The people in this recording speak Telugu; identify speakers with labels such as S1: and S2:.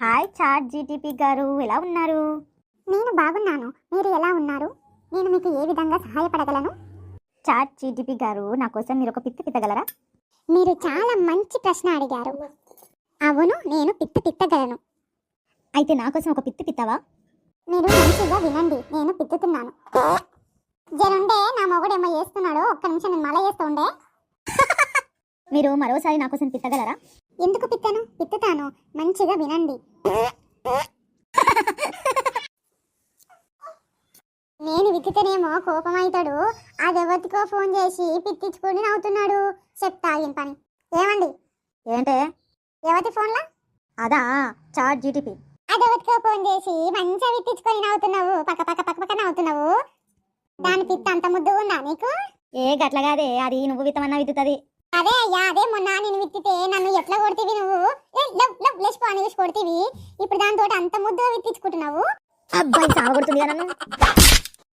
S1: హాయ్ చాట్ జీటీపీ గారు ఎలా ఉన్నారు?
S2: నేను బాగున్నాను. మీరు ఎలా ఉన్నారు? నేను మీకు ఏ విధంగా సహాయపడగలను?
S1: చాట్ జీటీపీ గారు నా కోసం మీరు ఒక పిత్తి పిత్తగలరా?
S2: మీరు చాలా మంచి ప్రశ్న అడిగారు. అవును నేను పిత్త పిత్తగలను.
S1: అయితే నా కోసం ఒక పిత్తి పిత్తవా?
S2: మీరు మంచిగా వినండి నేను పిత్తుతున్నాను. జరుండే నా మొగుడేమో చేస్తున్నాడు ఒక్క నిమిషం నేను మళ్ళీ చేస్తూ ఉండే.
S1: మీరు మరోసారి నా కోసం పిత్తగలరా
S2: ఎందుకు పిత్తను పిత్తుతాను మంచిగా వినండి. నేను విత్తితేనేమో కోపం అవుతాడు అదెవతికో ఫోన్ చేసి పిత్తించుకొని నవ్వుతున్నాడు. చెప్తా ఈయన పని? ఏమండి?
S1: ఏంటే?
S2: ఎవతి ఫోన్లా?
S1: అదా చాట్ జీటీపీ.
S2: అదెవతికో ఫోన్ చేసి మంచిగా విత్తించుకొని నవ్వుతున్నావు. పక్క పక్క పక్క పక్క నవ్వుతున్నావు. దాని పిత్త అంత ముద్దు ఉందా నీకు?
S1: ఏ గట్లగాదే అది నువ్వు విత్తమన్నా విత్తుతుంది.
S2: అదే అయ్యా అదే మొన్న నేను విత్తితే నన్ను ఎట్లా కొడితివి నువ్వు? లవ్ లవ్ లేచిపో అని కొడితివి. ఇప్పుడు దాంతో అంత ముద్దుగా విత్తించుకుంటున్నావు.
S1: అబ్బాయి సాగొడుతుంది నన్ను.